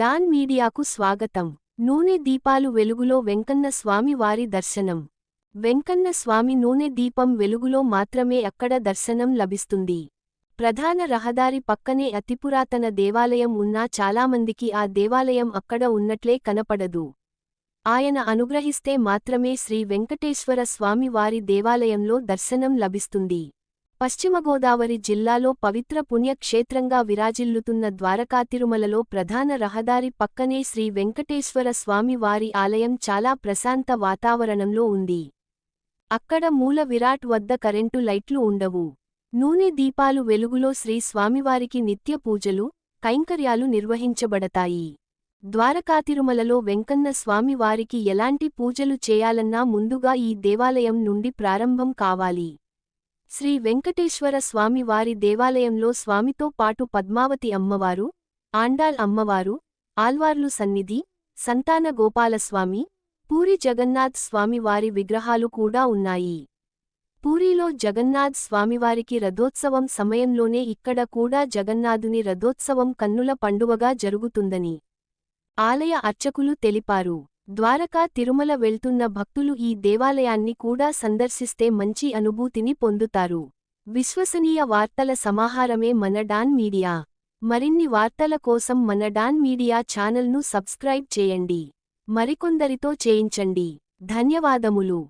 Don మీడియాకు స్వాగతం. నూనె దీపాలు వెలుగులో వెంకన్న స్వామి వారి దర్శనం. వెంకన్న స్వామి నూనె దీపం వెలుగులో మాత్రమే అక్కడ దర్శనం లభిస్తుంది. ప్రధాన రహదారి పక్కనే అతిపురాతన దేవాలయం ఉన్నా చాలామందికి ఆ దేవాలయం అక్కడ ఉన్నట్లే కనపడదు. ఆయన అనుగ్రహిస్తే మాత్రమే శ్రీ వెంకటేశ్వర స్వామి వారి దేవాలయంలో దర్శనం లభిస్తుంది. పశ్చిమ గోదావరి జిల్లాలో పవిత్ర పుణ్యక్షేత్రంగా విరాజిల్లుతున్న ద్వారకా తిరుమలలో ప్రధాన రహదారి పక్కనే శ్రీ వెంకటేశ్వర స్వామి వారి ఆలయం చాలా ప్రశాంత వాతావరణంలో ఉంది. అక్కడ మూల విరాట్ వద్ద కరెంటు లైట్లు ఉండవు. నూనె దీపాలు వెలుగులో శ్రీ స్వామివారికి నిత్య పూజలు కైంకర్యాలు నిర్వహించబడతాయి. ద్వారకాతిరుమలలో వెంకన్న స్వామి వారికి ఎలాంటి పూజలు చేయాలన్నా ముందుగా ఈ దేవాలయం నుండి ప్రారంభం కావాలి. శ్రీ వెంకటేశ్వర స్వామి వారి దేవాలయంలో స్వామితో పాటు పద్మావతి అమ్మవారు ఆండాల్ అమ్మవారు ఆల్వార్లు సన్నిధి సంతాన గోపాలస్వామి పూరి జగన్నాథ్ స్వామివారి విగ్రహాలు కూడా ఉన్నాయి. పూరిలో జగన్నాథ్ స్వామివారికి రథోత్సవం సమయంలోనే ఇక్కడ కూడా జగన్నాథుని రథోత్సవం కన్నుల పండువగా జరుగుతుందని ఆలయ అర్చకులు తెలిపారు. ద్వారకా తిరుమల వెళ్తున్న భక్తులు ఈ దేవాలయాన్ని కూడా సందర్శిస్తే మంచి అనుభూతిని పొందుతారు. విశ్వసనీయ వార్తల సమాహారమే మన డాన్ మీడియా. మరిన్ని వార్తల కోసం మన డాన్ మీడియా ఛానల్ను సబ్స్క్రైబ్ చేయండి. మరికొందరితో చేయించండి. ధన్యవాదములు.